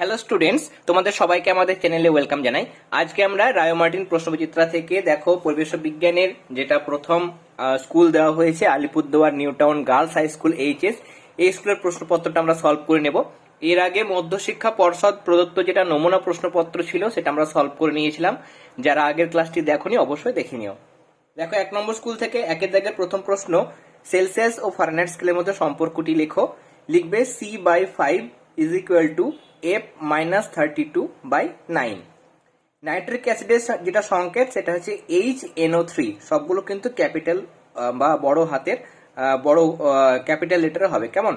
Hello students তোমাদের সবাইকে আমাদের চ্যানেলে ওয়েলকাম জানাই। আজকে আমরা রায় মার্টিন প্রশ্নবিচিত্রা থেকে দেখো পরিবেশ বিজ্ঞানের যেটা প্রথম স্কুল দেওয়া হয়েছে, Alipurduar new town girls high school, HS. এই স্কুলের প্রশ্নপত্রটা আমরা সলভ করে নেব। এর আগে মধ্যশিক্ষা পর্ষদ প্রদত্ত যেটা নমুনা প্রশ্নপত্র ছিল, সেটা আমরা সলভ করে নিয়েছিলাম। যারা আগের ক্লাসটি দেখোনি, অবশ্যই দেখে নিও। দেখো, এক নম্বর স্কুল থেকে একের দাগের প্রথম প্রশ্ন, সেলসিয়াস ও ফারেনহাইট স্কেলের মধ্যে সম্পর্কটি লেখো। লিখবে C by five is equal to F minus thirty two by nine nitric অ্যাসিডের যেটা সংকেত, সেটা হচ্ছে এইচ এনও থ্রি সবগুলো কিন্তু ক্যাপিটাল বা বড় হাতের বড় ক্যাপিটাল লেটারে হবে। কেমন?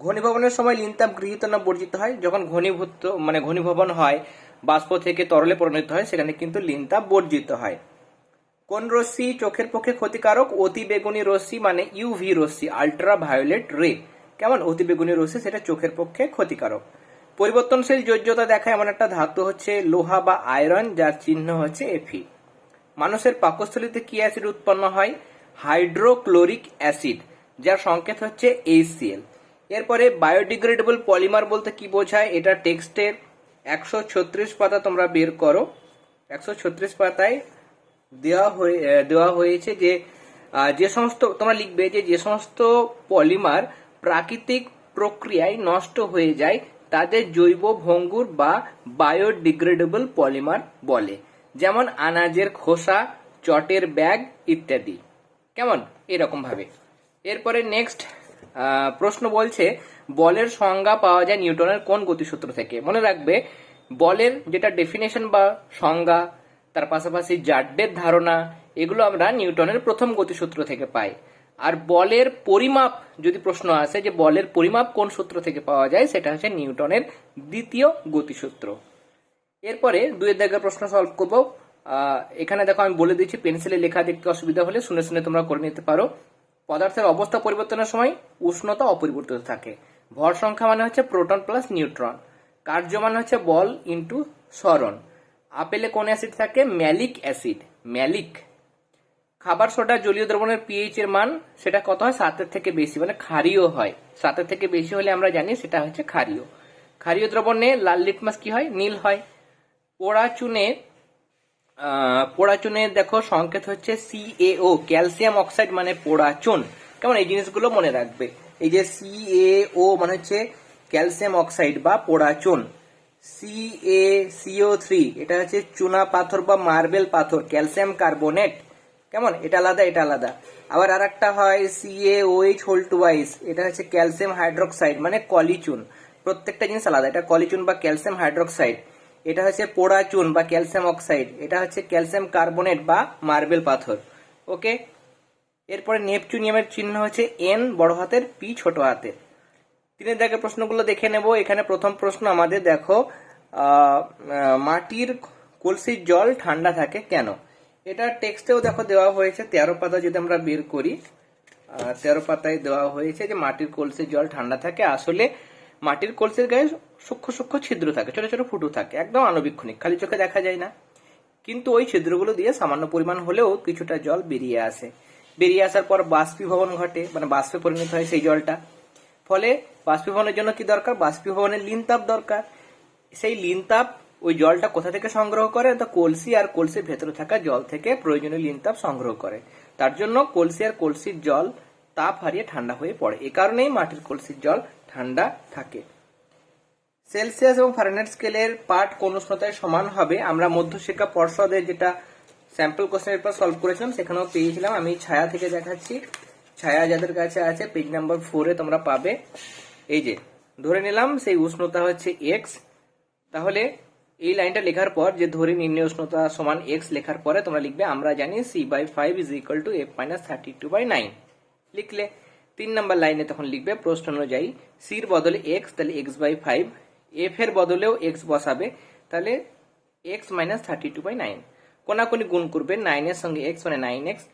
ঘনীভবনের সময় লিনতাপ গৃহীত না বর্জিত হয়। যখন ঘনীভূত মানে ঘনীভবন হয়, বাষ্প থেকে তরলে পরিণত হয়, সেখানে কিন্তু লিনতাপ বর্জিত হয়। কোন রশ্মি চোখের পক্ষে ক্ষতিকারক? অতি বেগুনি রশ্মি মানে ইউভি রশ্মি আল্ট্রা ভায়োলেট রে কেমন? অতি বেগুনি রশ্মি, সেটা চোখের পক্ষে ক্ষতিকারক। পরিবর্তনশীল যোজ্যতা দেখায় এমন একটা ধাতু হচ্ছে লোহা বা আয়রন, যার চিহ্ন হচ্ছে এফি মানুষের পাকস্থলীতে কি অ্যাসিড উৎপন্ন হয়? হাইড্রোক্লোরিক অ্যাসিড, যার সংকেত হচ্ছে এইচসিএল এরপরে বায়োডিগ্রেডেবল পলিমার বলতে কি বোঝায়? এটা টেক্সটের একশো ছত্রিশ পাতা তোমরা বের করো। একশো ছত্রিশ পাতায় দেওয়া হয়ে দেওয়া হয়েছে যে যে সমস্ত, তোমরা লিখবে যে যে সমস্ত পলিমার প্রাকৃতিক প্রক্রিয়ায় নষ্ট হয়ে যায় তাদের জৈব ভঙ্গুর বা বায়োডিগ্রেডেবল পলিমার বলে, যেমন আনাজের খোসা, চটের ব্যাগ ইত্যাদি। কেমন? এরকম ভাবে এরপরে নেক্সট প্রশ্ন বলছে, বলের সংজ্ঞা পাওয়া যায় নিউটনের কোন গতিসূত্র থেকে? মনে রাখবে, বলের যেটা ডেফিনেশন বা সংজ্ঞা, তার পাশাপাশি জাড্ডের ধারণা, এগুলো আমরা নিউটনের প্রথম গতিসূত্র থেকে পাই। আর বলের পরিমাপ, যদি প্রশ্ন আসে যে বলের পরিমাপ কোন সূত্র থেকে পাওয়া যায়, সেটা হচ্ছে নিউটনের দ্বিতীয় গতিসূত্র। এরপরে দুয়ের দাগের প্রশ্ন সলভ করব। এখানে দেখো আমি বলে দিচ্ছি, পেন্সিলে লেখা দেখতে অসুবিধা হলে শুনে শুনে তোমরা করে নিতে পারো। পদার্থের অবস্থা পরিবর্তনের সময় উষ্ণতা অপরিবর্তিত থাকে। ভর সংখ্যা মানে হচ্ছে প্রোটন প্লাস নিউট্রন। কার্য মানে হচ্ছে বল ইন্টু সরণ। আপেলে কোন অ্যাসিড থাকে? ম্যালিক অ্যাসিড ম্যালিক খাবার সোডা জলীয় দ্রবণের পিএইচ এর মান সেটা কত হয়? সাতের থেকে বেশি মানে ক্ষারীয় হয়। সাতের থেকে বেশি হলে আমরা জানি সেটা হচ্ছে ক্ষারীয়। ক্ষারীয় দ্রবণে লাল লিটমাস কি হয়? নীল হয়। পোড়া চুনে পোড়া চুনে দেখো সংকেত হচ্ছে সিএও ক্যালসিয়াম অক্সাইড মানে পোড়া চুন কেমন? এই জিনিসগুলো মনে রাখবে। এই যে সিএও মানে হচ্ছে ক্যালসিয়াম অক্সাইড বা পোড়া চুন সিএ সিও থ্রি এটা হচ্ছে চুনা পাথর বা মার্বেল পাথর ক্যালসিয়াম কার্বনেট কেমন? এটা আলাদা এটা আলাদা। আবার আর একটা হয় সিএওএইচ হোল টু আইস এটা হচ্ছে ক্যালসিয়াম হাইড্রোক্সাইড মানে কলিচুন। প্রত্যেকটা জিনিস আলাদা। এটা কলিচুন বা ক্যালসিয়াম হাইড্রোক্সাইড। এটা হচ্ছে পোড়া চুন বা ক্যালসিয়াম অক্সাইড। এটা হচ্ছে ক্যালসিয়াম কার্বনেট বা মার্বেল পাথর। ওকে এরপরে নেপচুনিয়ামের চিহ্ন হচ্ছে এন বড় হাতের পি ছোট হাতের। তিনের দাগের প্রশ্নগুলো দেখে নেব। এখানে প্রথম প্রশ্ন আমাদের দেখো মাটির কলসির জল ঠান্ডা থাকে কেন? এটা টেক্সটেও দেখো দেওয়া হয়েছে, তেরো পাতা যদি আমরা বের করি তেরো পাতায় দেওয়া হয়েছে যে মাটির কলসির জল ঠান্ডা থাকে, আসলে মাটির কলসির গায়ে সূক্ষ্ম সূক্ষ্ম ছিদ্র থাকে, ছোট ছোট ফুটো থাকে, একদম আণবিক্ষণিক, খালি চোখে দেখা যায় না। কিন্তু ওই ছিদ্রগুলো দিয়ে সামান্য পরিমাণ হলেও কিছুটা জল বেরিয়ে আসে। বেরিয়ে আসার পর বাষ্পীভবন ঘটে মানে বাষ্পে পরিণত হয় সেই জলটা। ফলে বাষ্পীভবনের জন্য কি দরকার? বাষ্পীভবনের লিনতাপ দরকার। সেই লিনতাপ ওই জলটা কোথা থেকে সংগ্রহ করে? তো কলসি আর কলসির ভেতরে থাকা জল থেকে প্রয়োজনীয় লিনতাপ সংগ্রহ করে। তার জন্য কলসি আর কলসির জল তাপ হারিয়ে ঠান্ডা হয়ে পড়ে। এ কারণেই মাটির কলসির জল ঠান্ডা থাকে। সেলসিয়াস এবং ফারেনহাইট স্কেলের পাঠ কোন উষ্ণতায় সমান হবে? আমরা মধ্যশিক্ষা পর্ষদের যেটা স্যাম্পল কোশ্চেন পেপার সলভ করেছিলাম, সেখানেও পেয়েছিলাম। আমি ছায়া থেকে দেখাচ্ছি। ছায়া যাদের কাছে আছে পেজ নাম্বার ফোরে তোমরা পাবে। এই যে, ধরে নিলাম সেই উষ্ণতা হচ্ছে এক্স তাহলে এই লাইনটা লেখার পর যে ধরে নির্ণয় উষ্ণতা সমান এক্স লেখার পরে তোমরা লিখবে, আমরা জানি C by five is equal to F minus thirty two by nine লিখলে তিন নম্বর লাইনে তখন লিখবে, প্রশ্ন অনুযায়ী সির বদলে এক্স তাহলে এক্স বাই ফাইভ এফ এর বদলেও এক্স বসাবে, তাহলে X minus thirty two by nine কোনাকুনি গুণ করবে নাইনের সঙ্গে এক্স মানে নাইন এক্স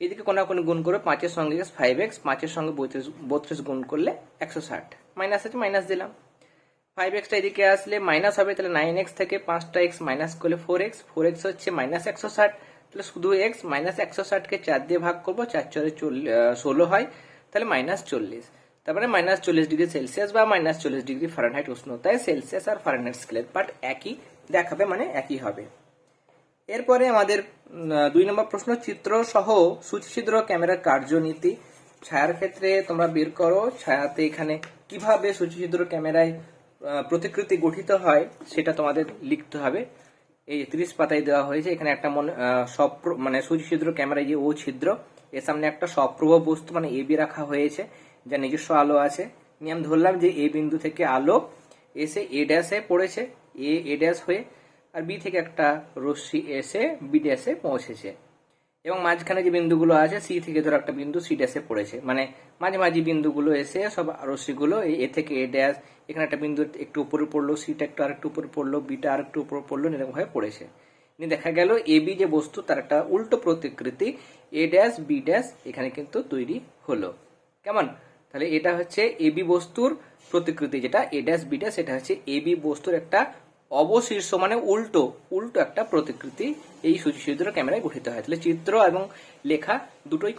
এদিকে কোনাকুনি গুণ করবে, পাঁচের সঙ্গে এক্স ফাইভ এক্স পাঁচের সঙ্গে বত্রিশ বত্রিশ গুণ করলে একশো ষাট। মাইনাস আছে মাইনাস দিলাম। ফাইভ এক্সটা এদিকে আসলে মাইনাস হবে, তাহলে নাইন এক্স থেকে পাঁচটা এক্স মাইনাস করলে ফোর এক্স ফোর এক্স হচ্ছে মাইনাস একশো ষাট। তাহলে শুধু এক্স মাইনাস একশো ষাটকে চার দিয়ে ভাগ করব, চার চলে ষোলো হয়, তাহলে মাইনাস চল্লিশ। তারপরে মাইনাস চল্লিশ ডিগ্রি সেলসিয়াস বা মাইনাস চল্লিশ ডিগ্রি ফারেনহাইট উষ্ণতায় সেলসিয়াস আর ফারেনহাইট স্কেলের পার্ট একই দেখাবে মানে একই হবে। এরপরে আমাদের দুই নম্বর প্রশ্ন চিত্র সহ সুচিত্র ক্যামেরার কার্যনীতি। ছায়ার ক্ষেত্রে তোমরা বের করো, ছায়াতে এখানে কীভাবে সুচিত্র ক্যামেরায় প্রতিকৃতি গঠিত হয়, সেটা তোমাদের লিখতে হবে। এই যে তিরিশ পাতায় দেওয়া হয়েছে, এখানে একটা মনে সপ্র মানে সুচিত্র ক্যামেরায় যে ও ছিদ্র, এর সামনে একটা সপ্রভ বস্তু মানে এবি রাখা হয়েছে, যা নিজস্ব আলো আছে। নিয়ে আমি ধরলাম যে এ বিন্দু থেকে আলো এসে এ ড্যাশে পড়েছে, এ এ ড্যাশ হয়ে, আর বি থেকে একটা রশ্মি এসে বি ড্যাশে পৌঁছেছে। এবং মাঝখানে যে বিন্দুগুলো আছে সি থেকে ধরো একটা বিন্দু সি ড্যাশে পড়েছে। মানে মাঝে মাঝে বিন্দুগুলো এসে সব রশ্মিগুলো এ থেকে এ ড্যাশ এখানে একটা বিন্দু একটু উপরে পড়ল সিটা একটু আরেকটু উপরে পড়ল বিটা আরেকটু উপরে পড়ল এরকমভাবে পড়েছে। নিয়ে দেখা গেল এ বি যে বস্তু, তার একটা উল্টো প্রতিকৃতি এ ড্যাশ বি ড্যাশ এখানে কিন্তু তৈরি হলো। কেমন? তাহলে এটা হচ্ছে এ বি বস্তুর প্রতিকৃতি যেটা এ ড্যাশ বি ড্যাশ এটা হচ্ছে এ বি বস্তুর একটা অবশীর্ষ মানে উল্টো উল্টো একটা প্রতিকৃতি এই সুচিত্র ক্যামেরায় গঠিত হয়। তাহলে চিত্র এবং লেখা দুটোই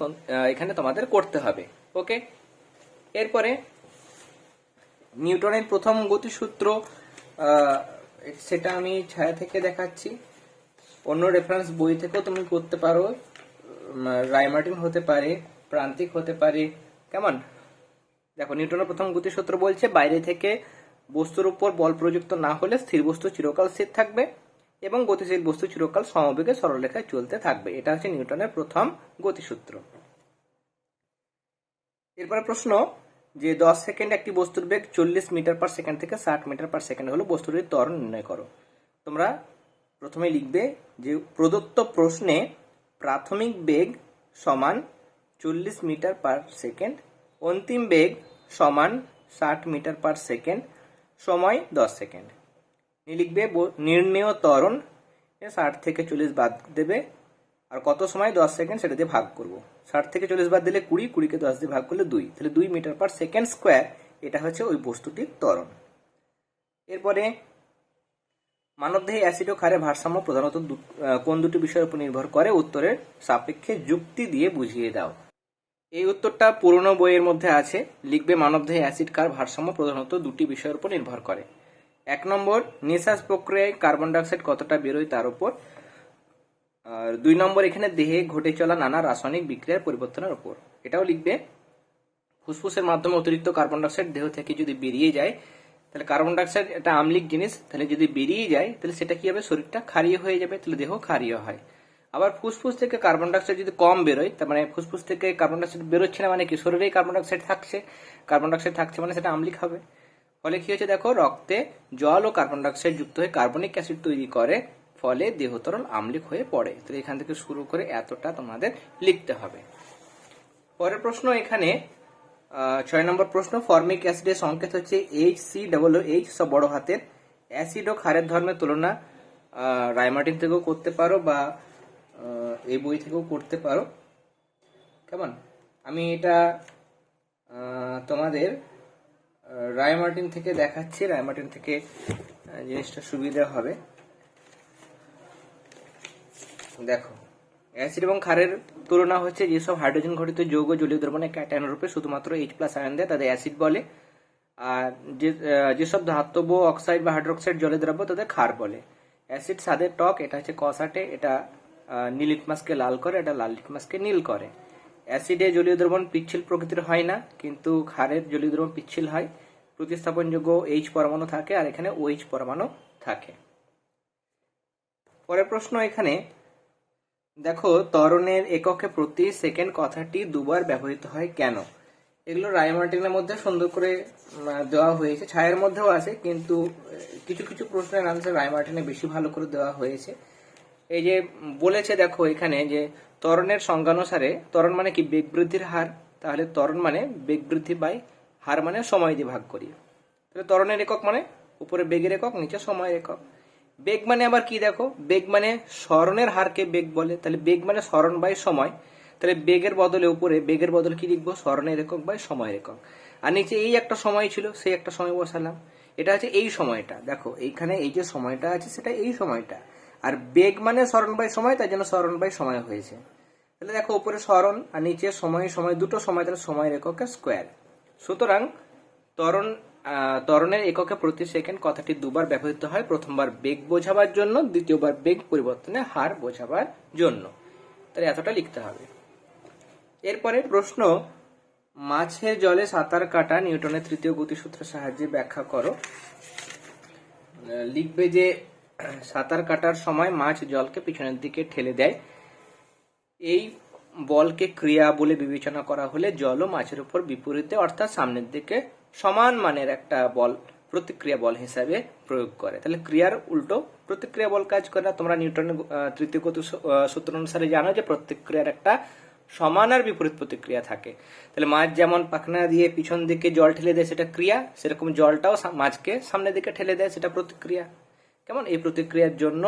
এখানে তোমাদের করতে হবে ওকে? এরপরে নিউটনের প্রথম গতিসূত্র সেটা আমি ছায়া থেকে দেখাচ্ছি। অন্য রেফারেন্স বই থেকেও তুমি করতে পারো উম, রায়মার্টিন হতে পারে প্রান্তিক হতে পারে কেমন? দেখো নিউটনের প্রথম গতিসূত্র বলছে বাইরে থেকে বস্তুর উপর বল প্রযুক্ত না হলে স্থির বস্তু চিরকাল স্থির থাকবে এবং গতিশীল বস্তু চিরকাল সমবেগে সরলরেখায় চলতে থাকবে। এটা হচ্ছে নিউটনের প্রথম গতিসূত্র। এরপরে প্রশ্ন, যে দশ সেকেন্ড একটি বস্তুর বেগ চল্লিশ মিটার পার সেকেন্ড থেকে ষাট মিটার পার সেকেন্ড হলো বস্তুটির ত্বরণ নির্ণয় করো। তোমরা প্রথমে লিখবে যে প্রদত্ত প্রশ্নে প্রাথমিক বেগ সমান চল্লিশ মিটার পার সেকেন্ড, অন্তিম বেগ সমান ষাট মিটার পার সেকেন্ড সময় দশ সেকেন্ড। লিখবে নির্ণেয় ত্বরণ ষাট থেকে চল্লিশ বাদ দেবে। আর কত সময়? দশ সেকেন্ড, সেটা দিয়ে ভাগ করব। ষাট থেকে চল্লিশ বাদ দিলে কুড়ি, কুড়িকে দশ দিয়ে ভাগ করলে দুই। তাহলে দুই মিটার পার সেকেন্ড স্কোয়ার, এটা হচ্ছে ওই বস্তুটির ত্বরণ। এরপরে, মানবদেহে অ্যাসিড ও ক্ষারের ভারসাম্য প্রধানত কোন দুটি বিষয়ের উপর নির্ভর করে? উত্তরের সাপেক্ষে যুক্তি দিয়ে বুঝিয়ে দাও। এই উত্তরটা পুরনো বইয়ের মধ্যে আছে। লিখবে মানবদেহে অ্যাসিড কার ভারসাম্য প্রধানত দুটি বিষয়ের উপর নির্ভর করে। এক নম্বর, নিঃশ্বাস প্রক্রিয়ায় কার্বন ডাইঅক্সাইড কতটা বেরোয় তার উপর। আর দুই নম্বর, এখানে দেহে ঘটে চলা নানা রাসায়নিক বিক্রিয়ার পরিবর্তনের উপর। এটাও লিখবে, ফুসফুসের মাধ্যমে অতিরিক্ত কার্বন ডাইঅক্সাইড দেহ থেকে যদি বেরিয়ে যায়, তাহলে কার্বন ডাইঅক্সাইড একটা আম্লিক জিনিস, তাহলে যদি বেরিয়ে যায়, তাহলে সেটা কি হবে? শরীরটা ক্ষারীয় হয়ে যাবে, তাহলে দেহ ক্ষারীয় হয়। আবার ফুসফুস থেকে কার্বন ডাইঅক্সাইড যদি কম বেরোয় তার মানে ফুসফুস থেকে কার্বন ডাইঅক্সাইড বেরোচ্ছে না মানে কি? শরীরেই কার্বন ডাইঅক্সাইড থাকছে। কার্বন ডাইঅক্সাইড থাকছে মানে সেটা আম্লিক হবে। ফলে কি হচ্ছে দেখো রক্তে জল ও কার্বন ডাইঅক্সাইড যুক্ত হয়ে কার্বনিক অ্যাসিড তৈরি করে ফলে দেহ তরল হয়ে পড়ে। তো এখান থেকে শুরু করে এতটা তোমাদের লিখতে হবে। পরের প্রশ্ন এখানে ছয় নম্বর প্রশ্ন ফর্মিক অ্যাসিডের সংকেত হচ্ছে এইচ সি ডবল এইচ সব বড় হাতের। অ্যাসিড ও ক্ষারের ধর্মের তুলনা আহ, রায়মার্টিন থেকেও করতে পারো বা এই বই থেকেও করতে পারো। কেমন? আমি এটা তোমাদের রায়মার্টিন থেকে দেখাচ্ছি। রায়মার্টিন থেকে জিনিসটা সুবিধা হবে। দেখো, অ্যাসিড এবং ক্ষারের তুলনা হচ্ছে যেসব হাইড্রোজেন ঘটিত যৌগ জলীয় দ্রবণে ক্যাটায়ন রূপে শুধুমাত্র এইচ প্লাস আয়ন দেয়, তাদের অ্যাসিড বলে। আর যে যেসব ধাতব অক্সাইড বা হাইড্রোক্সাইড জলে দ্রব্য, তাদের ক্ষার বলে। অ্যাসিড, স্বাদের টক, এটা হচ্ছে কষাটে এটা নীল লিটমাসকে লাল করে, এটা লাল লিটমাসকে নীল করে। অ্যাসিডে জলীয় দ্রবণ পিচ্ছিল প্রকৃতির হয় না, কিন্তু ক্ষারের জলীয় দ্রবণ পিচ্ছিল হয়। প্রতিস্থাপনযোগ্য এইচ পরমাণু থাকে, আর এখানে ওইচ পরমাণু থাকে। পরের প্রশ্ন এখানে, দেখো তরণের এককে প্রতি সেকেন্ড কথাটি দুবার ব্যবহৃত হয় কেন? এগুলো রায়মার্টিনের মধ্যে সুন্দর করে দেওয়া হয়েছে। ছায়ের মধ্যেও আছে, কিন্তু কিছু কিছু প্রশ্নের আনসার রায়মার্টিনে বেশি ভালো করে দেওয়া হয়েছে। এই যে বলেছে দেখো এখানে যে ত্বরণের সংজ্ঞানুসারে, ত্বরণ মানে কি? বেগ বৃদ্ধির হার। তাহলে ত্বরণ মানে বেগ বৃদ্ধি বাই হার মানে সময় দিয়ে ভাগ করি। তাহলে ত্বরণের একক মানে উপরে বেগের একক, নিচে সময়ের একক। বেগ মানে আবার কি দেখো? বেগ মানে স্মরণের হারকে বেগ বলে। তাহলে বেগ মানে স্মরণ বাই সময়। তাহলে বেগের বদলে উপরে, বেগের বদলে কি লিখব? স্মরণের একক বাই সময়ের একক। আর নিচে এই একটা সময় ছিল, সেই একটা সময় বসালাম। এটা হচ্ছে এই সময়টা। দেখো, এইখানে এই যে সময়টা আছে, সেটা এই সময়টা। আর বেগ মানে স্মরণ বাই সময় তাই জন্য স্মরণ বাই সময় হয়েছে। তাহলে দেখো উপরে স্মরণ আর নিচে সময় সময় দুটো সময় তাহলে সময়ের এককের স্কোয়ার। সুতরাং ত্বরণ আহ, ত্বরণের এককে প্রতি সেকেন্ড কথাটি দুবার ব্যবহৃত হয় প্রথমবার বেগ বোঝাবার জন্য দ্বিতীয়বার বেগ পরিবর্তনের হার বোঝাবার জন্য। তাহলে এতটা লিখতে হবে। এরপরে প্রশ্ন মাছের জলে সাঁতার কাটা নিউটনের তৃতীয় গতিসূত্রের সাহায্যে ব্যাখ্যা করো। লিখবে যে সাঁতার কাটার সময় মাছ জলকে পিছনের দিকে ঠেলে দেয়। এই বলকে ক্রিয়া বলে বিবেচনা করা হলে জল ও মাছের উপর বিপরীতে, অর্থাৎ সামনের দিকে সমান মানের একটা বল, প্রতিক্রিয়া বল হিসাবে প্রয়োগ করে। তাহলে ক্রিয়ার উল্টো প্রতিক্রিয়া বল কাজ করে না। তোমরা নিউটনের তৃতীয় গতি সূত্র অনুসারে জানো যে প্রতিক্রিয়ার একটা সমান আর বিপরীত প্রতিক্রিয়া থাকে। তাহলে মাছ যেমন পাখনা দিয়ে পিছন দিকে জল ঠেলে দেয়, সেটা ক্রিয়া। সেরকম জলটাও মাছকে সামনের দিকে ঠেলে দেয়, সেটা প্রতিক্রিয়া। কেমন? এই প্রতিক্রিয়ার জন্য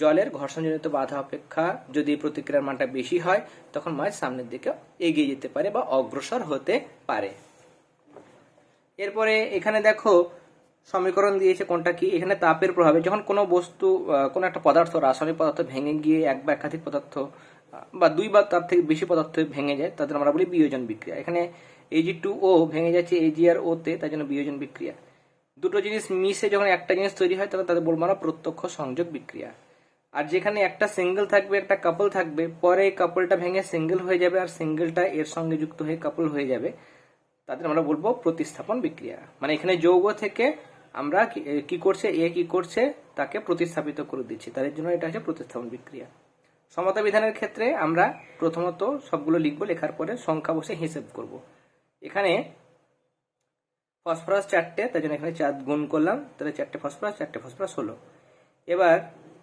জলের ঘর্ষণজনিত বাধা অপেক্ষা যদি প্রতিক্রিয়ার মানটা বেশি হয়, তখন মাছ সামনের দিকে এগিয়ে যেতে পারে বা অগ্রসর হতে পারে। এরপরে এখানে দেখো, সমীকরণ দিয়েছে কোনটা কি? এখানে তাপের প্রভাবে যখন কোনো বস্তু কোনো একটা পদার্থ, রাসায়নিক পদার্থ ভেঙে গিয়ে এক বা একাধিক পদার্থ বা দুই বা তার থেকে বেশি পদার্থ ভেঙে যায়, তাদের আমরা বলি বিয়োজন বিক্রিয়া। এখানে এজি টু ও ভেঙে যাচ্ছে এজি আর ও তে তার জন্য বিয়োজন বিক্রিয়া। দুটো জিনিস মিশে যখন একটা জিনিস তৈরি হয়, তখন তাদের বলব আমরা প্রত্যক্ষ সংযোগ বিক্রিয়া। আর যেখানে একটা সিঙ্গেল থাকবে, একটা কাপল থাকবে, পরে কাপলটা ভেঙে সিঙ্গেল হয়ে যাবে আর সিঙ্গেলটা এর সঙ্গে যুক্ত হয়ে কাপল হয়ে যাবে, তাদের আমরা বলব প্রতিস্থাপন বিক্রিয়া। মানে এখানে যৌগ থেকে আমরা কি- কি করছে, এ কি করছে, তাকে প্রতিস্থাপিত করে দিচ্ছি। তাদের জন্য এটা হচ্ছে প্রতিস্থাপন বিক্রিয়া। সমতা বিধানের ক্ষেত্রে আমরা প্রথমত সবগুলো লিখব, লেখার পরে সংখ্যা বসে হিসেব করব। এখানে ফসফরাস চারটে, তার জন্য এখানে চার গুণ করলাম, তাহলে চারটে ফসফরাস চারটে ফসফরাস হলো এবার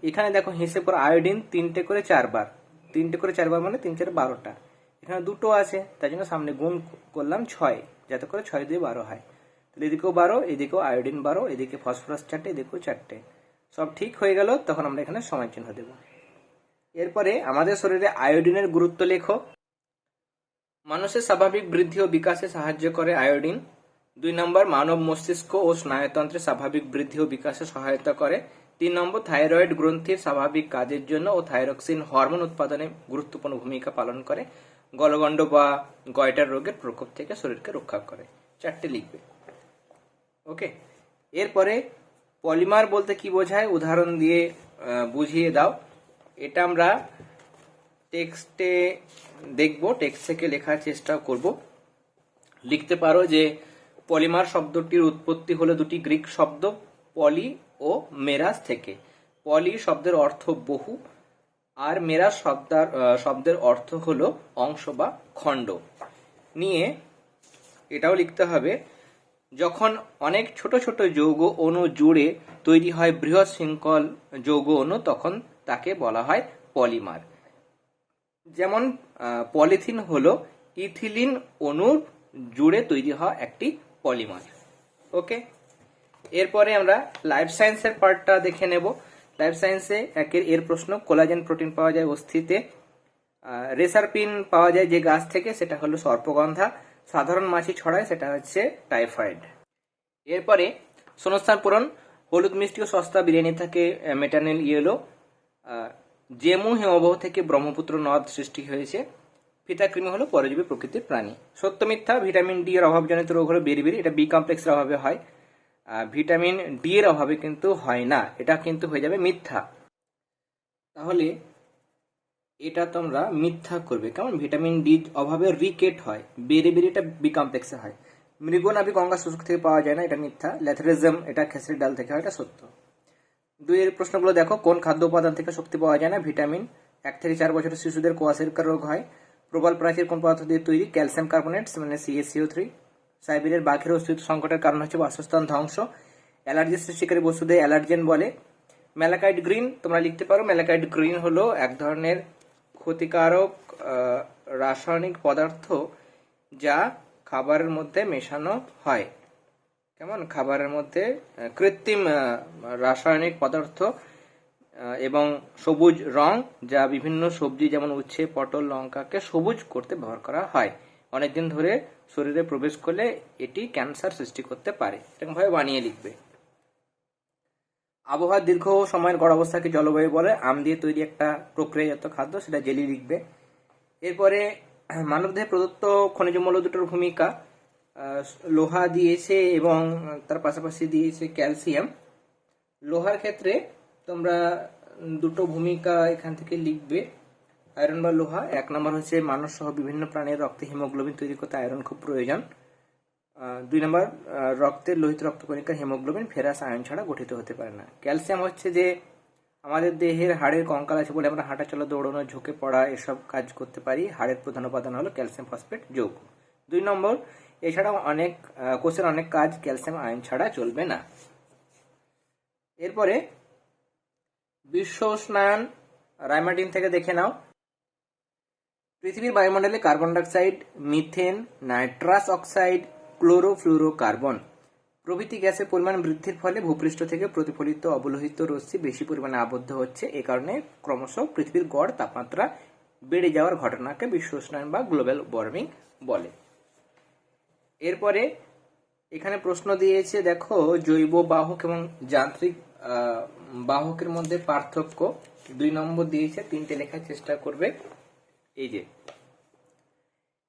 এখানে দেখো হিসেব করে আয়োডিন তিনটে করে চারবার। তিনটে করে চারবার মানে তিন চার বারোটা। এখানে দুটো আছে, তার জন্য সামনে গুণ করলাম ছয়, যাতে করে ছয় দিয়ে বারো হয়। তাহলে এদিকেও বারো, এদিকেও আয়োডিন বারো, এদিকে ফসফরাস চারটে, এদিকেও চারটে। সব ঠিক হয়ে গেল, তখন আমরা এখানে সময় চিহ্ন দেব। এরপরে আমাদের শরীরে আয়োডিনের গুরুত্ব লেখো। মানুষের স্বাভাবিক বৃদ্ধি ও বিকাশে সাহায্য করে আয়োডিন। দুই নম্বর, মানব মস্তিষ্ক ও স্নায়ুতন্ত্রের স্বাভাবিক বৃদ্ধি ও বিকাশে সহায়তা করে। তিন নম্বর, থাইরয়েড গ্রন্থির স্বাভাবিক কাজের জন্য ও থাইরক্সিন হরমোন উৎপাদনে গুরুত্বপূর্ণ ভূমিকা পালন করে। গলগণ্ড বা গয়টার রোগের প্রকোপ থেকে শরীরকে রক্ষা করে। চারটে লিখবে। ওকে? এরপরে পলিমার বলতে কি বোঝায়? উদাহরণ দিয়ে বুঝিয়ে দাও। এটা আমরা টেক্সটে দেখব। টেক্সট থেকে লেখার চেষ্টা করব। লিখতে পারো যে পলিমার শব্দটির উৎপত্তি হলো দুটি গ্রিক শব্দ, পলি ও মেরাস থেকে। পলি শব্দের অর্থ বহু, আর মেরাস শব্দার শব্দের অর্থ হলো অংশ বা খণ্ড। নিয়ে এটাও লিখতে হবে, যখন অনেক ছোট ছোট যৌগ অণু জুড়ে তৈরি হয় বৃহৎ শৃঙ্খল যৌগ অণু, তখন তাকে বলা হয় পলিমার। যেমন পলিথিন হলো ইথিলিন অণুর জুড়ে তৈরি হওয়া একটি পলিমার। ওকে? এরপরে আমরা লাইফ সায়েন্সের পার্টটা দেখে নেব। লাইফ সায়েন্সে একের এর প্রশ্ন কোলাজেন প্রোটিন পাওয়া যায় অস্থিতে। রেসারপিন পাওয়া যায় যে গাছ থেকে, সেটা হলো সর্পগন্ধা। সাধারণ মাছি ছড়ায়, সেটা হচ্ছে টাইফয়েড এরপরে শূন্যস্থান পূরণ, হলুদ মিষ্টি ও সস্তা বিরিয়ানি থাকে মেটানিল ইয়েলো জেমু হিমবাহ থেকে ব্রহ্মপুত্র নদ সৃষ্টি হয়েছে। ফিতাকৃমি হলো পরজীবী প্রকৃতির প্রাণী। সত্য মিথ্যা, ভিটামিন ডি এর অভাবজনিত রোগ হলো বেরিবেরি, এটা বি কমপ্লেক্সের অভাবে হয়। ভিটামিন ডি এর অভাবে কিন্তু হয় না, এটা কিন্তু হয়ে যাবে মিথ্যা। তাহলে এটা তোমরা মিথ্যা করবে, কেমন? ভিটামিন ডি অভাবে রিকেট হয় বেরি এটা বি কমপ্লেক্সে হয়। মৃগনাভি গঙ্গা শুষ্ক থেকে পাওয়া যায় না, এটা মিথ্যা। ল্যাথরিজম, এটা খেসরি ডাল থেকে হয়, এটা সত্য। দুইয়ের প্রশ্নগুলো দেখো, কোন খাদ্য উপাদান থেকে শক্তি পাওয়া যায় না? ভিটামিন। এক থেকে চার বছরের শিশুদের কোয়াশিরকার রোগ হয়। প্রবল প্রাচীর কোন পদার্থ দিয়ে তৈরি ক্যালসিয়াম কার্বনেট মানে সিএসিও থ্রি সাইবেরিয়ার বাঘের অস্তিত্ব সংকটের কারণ হচ্ছে বাসস্থান ধ্বংস। অ্যালার্জি সৃষ্টিকারী বস্তুদের অ্যালার্জেন বলে। ম্যালাকাইড গ্রিন, তোমরা লিখতে পারো ম্যালাকাইড গ্রিন হলো এক ধরনের ক্ষতিকারক রাসায়নিক পদার্থ যা খাবারের মধ্যে মেশানো হয়। কেমন? খাবারের মধ্যে কৃত্রিম রাসায়নিক পদার্থ এবং সবুজ রং যা বিভিন্ন সবজি যেমন উচ্ছে, পটল, লঙ্কাকে সবুজ করতে ব্যবহার করা হয়। অনেকদিন ধরে শরীরে প্রবেশ করলে এটি ক্যান্সার সৃষ্টি করতে পারে। এরকম ভাবে বানিয়ে লিখবে। আবহাওয়ার দীর্ঘ সময়ের গড় অবস্থাকে জলবায়ু বলে। আম দিয়ে তৈরি একটা প্রক্রিয়াজাত খাদ্য সেটা জেলি লিখবে। এরপরে মানবদেহে প্রদত্ত খনিজ মৌল দুটোর ভূমিকা লোহা দিয়েছে এবং তার পাশাপাশি দিয়েছে ক্যালসিয়াম। লোহার ক্ষেত্রে তোমরা দুটো ভূমিকা এখান থেকে লিখবে। আয়রন বা লোহা। এক নম্বর হচ্ছে মানুষ সহ বিভিন্ন প্রাণীর রক্তে হিমোগ্লোবিন তৈরি করতে আয়রন খুব প্রয়োজন। দুই নম্বর রক্তের লোহিত রক্তকণিকা হিমোগ্লোবিন ফেরাস আয়ন ছাড়া গঠিত হতে পারে না। ক্যালসিয়াম হচ্ছে যে আমাদের দেহের হাড়ের কঙ্কাল আছে বলে আমরা হাঁটা চলা, দৌড়ানো, ঝুঁকে পড়া এসব কাজ করতে পারি। হাড়ের প্রধান উপাদান হলো ক্যালসিয়াম ফসফেট যৌগ। দুই নম্বর, এছাড়াও অনেক কোষের অনেক কাজ ক্যালসিয়াম আয়ন ছাড়া চলবে না। এরপরে বিশ্ব উষ্ণায়ন রায়মার্টিন থেকে দেখে নাও। পৃথিবীর বায়ুমণ্ডলে carbon dioxide, methane, nitrous oxide, chlorofluorocarbon. প্রভৃতি গ্যাসের পরিমাণ বৃদ্ধির ফলে ভূপৃষ্ঠ থেকে প্রতিফলিত অবলোহিত রশ্মি বেশি পরিমাণে আবদ্ধ হচ্ছে। এ কারণে ক্রমশ পৃথিবীর গড় তাপমাত্রা বেড়ে যাওয়ার ঘটনাকে বিশ্ব উষ্ণায়ন বা গ্লোবাল ওয়ার্মিং বলে। এরপরে এখানে প্রশ্ন দিয়েছে, দেখো জৈব বাহক এবং যান্ত্রিক বাহকের মধ্যে পার্থক্য দুই নম্বর দিয়েছে, তিনটে লেখার চেষ্টা করবে। এই যে,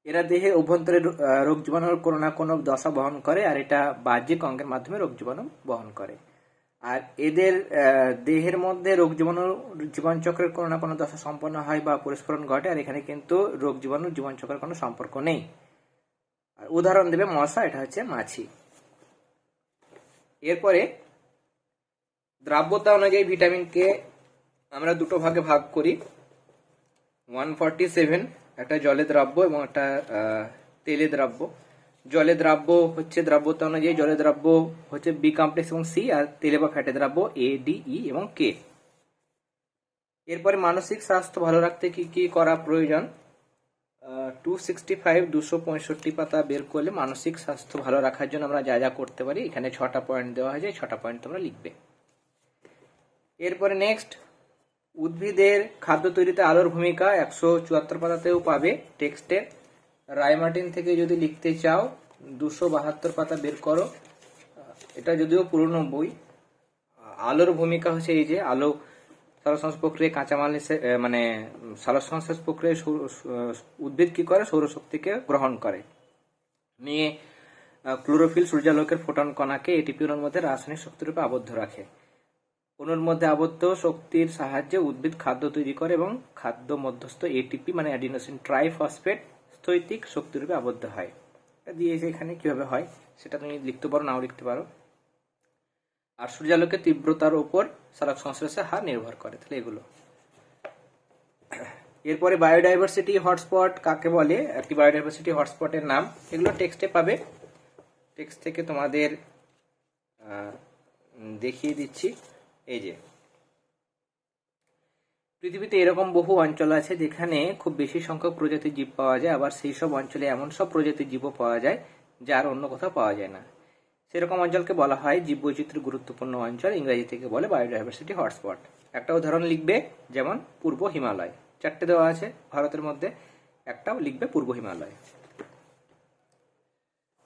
এরা দেহের অভ্যন্তরে রোগ জীবাণুর কোনো না কোনো দশা বহন করে আর এটা বাহ্যিক অঙ্গের মাধ্যমে রোগ জীবাণু বহন করে। আর এদের দেহের মধ্যে রোগ জীবাণু জীবনচক্রের কোনো না কোনো দশা সম্পন্ন হয় বা পরিস্ফুরণ ঘটে আর এখানে কিন্তু রোগ জীবাণু জীবনচক্রের কোনো সম্পর্ক নেই। আর উদাহরণ দেবে মশা, এটা হচ্ছে মাছি। এরপরে দ্রাব্যতা অনুযায়ী ভিটামিনকে আমরা দুটো ভাগে ভাগ করি। ওয়ান ফর্টি সেভেন একটা জলে দ্রাব্য এবং একটা তেলে দ্রাব্য। জলে দ্রাব্য হচ্ছে দ্রাব্যতা অনুযায়ী, জলে দ্রাব্য হচ্ছে বি কমপ্লেক্স এবং সি আর তেলে বা ফ্যাটে দ্রাব্য এ ডি ই এবং কে এরপরে মানসিক স্বাস্থ্য ভালো রাখতে কি কি করা প্রয়োজন? টু সিক্সটি ফাইভ দুশো পঁয়ষট্টি পাতা বের করলে মানসিক স্বাস্থ্য ভালো রাখার জন্য আমরা যা যা করতে পারি। এখানে ছটা পয়েন্ট দেওয়া হয়েছে, ছটা পয়েন্ট তোমরা লিখবে। এরপরে নেক্সট উদ্ভিদের খাদ্য তৈরিতে আলোর ভূমিকা একশো চুয়াত্তর পাতাতেও পাবে টেক্সটে রায়মার্টিন থেকে যদি লিখতে চাও, দুশো বাহাত্তর পাতা বের করো। এটা যদিও পুরনো বই। আলোর ভূমিকা হচ্ছে এই যে, আলো সালোকসংশ্লেষ প্রক্রিয়ায় কাঁচামাল মানে সালোকসংশ্লেষ প্রক্রিয়ায় উদ্ভিদ কি করে? সৌরশক্তিকে গ্রহণ করে। নিয়ে ক্লোরোফিল সূর্যালোকের ফোটন কণাকে এটিপি অণুর মধ্যে রাসায়নিক শক্তিরূপে আবদ্ধ রাখে। অণুর মধ্যে আবদ্ধ শক্তির সাহায্যে উদ্ভিদ খাদ্য তৈরি করে এবং খাদ্য মধ্যস্থ এটিপি মানে অ্যাডিনোসিন ট্রাইফসফেট স্থৈতিক শক্তিরূপে আবদ্ধ হয়। দিয়েছে এখানে কীভাবে হয়, সেটা তুমি লিখতে পারো, নাও লিখতে পারো। আর সূর্যালোকের তীব্রতার উপর সারাক সংশ্লেষের হার নির্ভর করে, তাহলে এগুলো। এরপরে বায়োডাইভার্সিটি হটস্পট, কাকে বলে? একটি বায়োডাইভার্সিটি হটস্পটের নাম। এগুলো টেক্সটে পাবে। টেক্সট থেকে তোমাদের দেখিয়ে দিচ্ছি। এই যে, পৃথিবীতে এরকম বহু অঞ্চল আছে যেখানে খুব বেশি সংখ্যক প্রজাতির জীব পাওয়া যায়, আবার সেই সব অঞ্চলে এমন সব প্রজাতির জীবও পাওয়া যায় যার অন্য কোথাও পাওয়া যায় না। সেরকম অঞ্চলকে বলা হয় জীববৈচিত্র্য গুরুত্বপূর্ণ অঞ্চল, ইংরেজি থেকে বলে বায়োডাইভার্সিটি হটস্পট একটা উদাহরণ লিখবে যেমন পূর্ব হিমালয়। চারটে দেওয়া আছে ভারতের মধ্যে, একটাও লিখবে পূর্ব হিমালয়।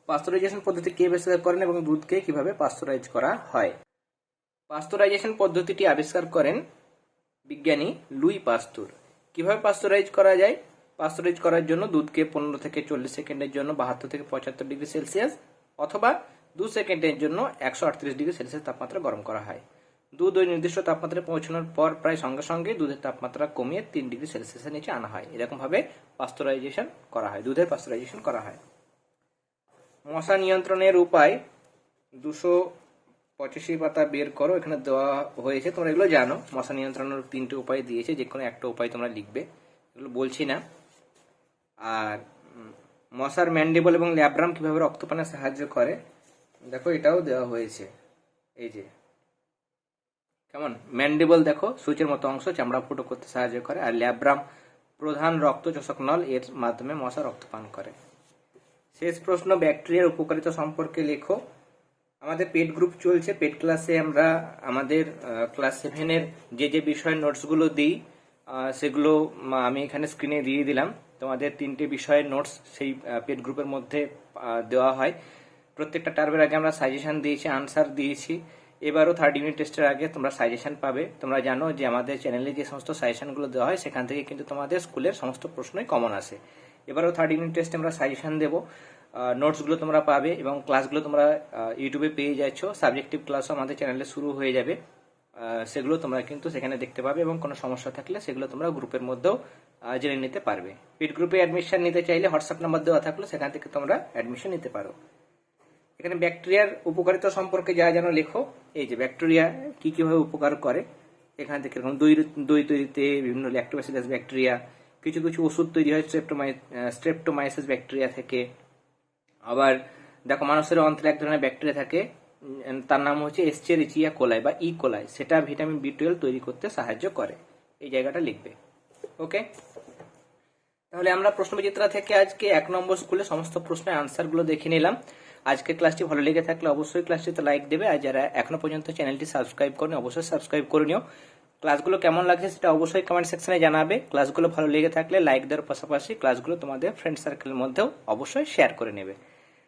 পাস্তুরাইজেশন পদ্ধতি কে আবিষ্কার করেন এবং দুধকে কীভাবে পাস্তুরাইজ করা হয়? পাস্তুরাইজেশন পদ্ধতিটি আবিষ্কার করেন বিজ্ঞানী লুই পাস্তুর। কীভাবে পাস্তুরাইজ করা যায়? পাস্তুরাইজ করার জন্য দুধকে পনেরো থেকে চল্লিশ সেকেন্ডের জন্য বাহাত্তর থেকে পঁচাত্তর ডিগ্রি সেলসিয়াস অথবা দু সেকেন্ডের জন্য একশো আটত্রিশ ডিগ্রি সেলসিয়াস তাপমাত্রা গরম করা হয়। দুধ ওই নির্দিষ্ট তাপমাত্রায় পৌঁছানোর পর প্রায় সঙ্গে সঙ্গে দুধের তাপমাত্রা কমিয়ে তিন ডিগ্রি সেলসিয়াসের নিচে আনা হয়। এরকমভাবে পাস্তুরাইজেশন করা হয়, দুধের পাস্তুরাইজেশন করা হয়। মশা নিয়ন্ত্রণের উপায় দুশো পঁচাশি পাতা বের করো, এখানে দেওয়া হয়েছে, তোমরা এগুলো জানো। মশা নিয়ন্ত্রণের তিনটে উপায় দিয়েছে, যে কোনো একটা উপায় তোমরা লিখবে, এগুলো বলছি না। আর মশার ম্যান্ডেবল এবং ল্যাব্রাম কীভাবে রক্তপানে সাহায্য করে, দেখো এটাও দেওয়া হয়েছে। এই যে, কেমন? ম্যান্ডেবল দেখো, সুচের মতো অংশ, চামড়া ফুটো করতে সাহায্য করে, আর ল্যাব্রাম প্রধান রক্ত চোষক নল, এর মাধ্যমে মশা রক্তপান করে। শেষ প্রশ্ন, ব্যাকটেরিয়ার উপকারিতা সম্পর্কে লেখো। আমাদের পেট গ্রুপ চলছে পেট ক্লাসে আমরা আমাদের ক্লাস সেভেনের যে যে বিষয়ের নোটসগুলো দিই সেগুলো আমি এখানে স্ক্রিনে দিয়ে দিলাম। তোমাদের তিনটে বিষয়ের নোটস সেই পেট গ্রুপের মধ্যে দেওয়া হয়। প্রত্যেকটা টার্মের আগে আমরা সাজেশন দিয়েছি আনসার দিয়েছি। এবারও থার্ড ইউনিট টেস্টের আগে তোমরা সাজেশন পাবে। তোমরা জানো যে আমাদের চ্যানেলে যে সমস্ত সাজেশনগুলো দেওয়া হয়, সেখান থেকে কিন্তু তোমাদের স্কুলের সমস্ত প্রশ্নই কমন আসে। এবারও থার্ড ইউনিট টেস্টে আমরা সাজেশন দেবো। নোটসগুলো তোমরা পাবে এবং ক্লাসগুলো তোমরা ইউটিউবে পেয়ে যাচ্ছ। সাবজেক্টিভ ক্লাসও আমাদের চ্যানেলে শুরু হয়ে যাবে। সেগুলো তোমরা কিন্তু সেখানে দেখতে পাবে এবং কোনো সমস্যা থাকলে সেগুলো তোমরা গ্রুপের মধ্যেও জেনে নিতে পারবে। পিট গ্রুপে অ্যাডমিশন নিতে চাইলে হোয়াটসঅ্যাপ নাম্বার দেওয়া থাকলে, সেখান থেকে তোমরা অ্যাডমিশন নিতে পারো। এখানে ব্যাকটেরিয়ার উপকারিতা সম্পর্কে যা যেন লেখো, এই যে ব্যাকটেরিয়া কি কীভাবে উপকার করে, এখান থেকে এরকম দই দই তৈরিতে বিভিন্ন ল্যাক্টোবাসিলাস ব্যাকটেরিয়া কিছু কিছু ওষুধ তৈরি হয় স্ট্রেপ্টোমাই স্ট্রেপ্টোমাইসিস ব্যাকটেরিয়া থেকে। আবার দেখো মানুষের অন্তরে এক ধরনের ব্যাকটেরিয়া থাকে তার নাম হচ্ছে এসচেরিচিয়া কোলাই বা ই কোলাই সেটা ভিটামিন বি টুয়েলভ তৈরি করতে সাহায্য করে। এই জায়গাটা লিখবে। ওকে তাহলে আমরা প্রশ্নবিচিত্রা থেকে আজকে এক নম্বর স্কুলে সমস্ত প্রশ্নের আনসারগুলো দেখে নিলাম। আজকে ক্লাসটি ভালো লেগে থাকলে অবশ্যই ক্লাসটিতে লাইক দেবে, আর যারা এখনও পর্যন্ত চ্যানেলটি সাবস্ক্রাইব করেনি, অবশ্যই সাবস্ক্রাইব করে নিও। ক্লাসগুলো কেমন লাগছে সেটা অবশ্যই কমেন্ট সেকশনে জানাবে। ক্লাসগুলো ভালো লেগে থাকলে লাইক দেওয়ার পাশাপাশি ক্লাসগুলো তোমাদের ফ্রেন্ড সার্কেলের মধ্যেও অবশ্যই শেয়ার করে নেবে।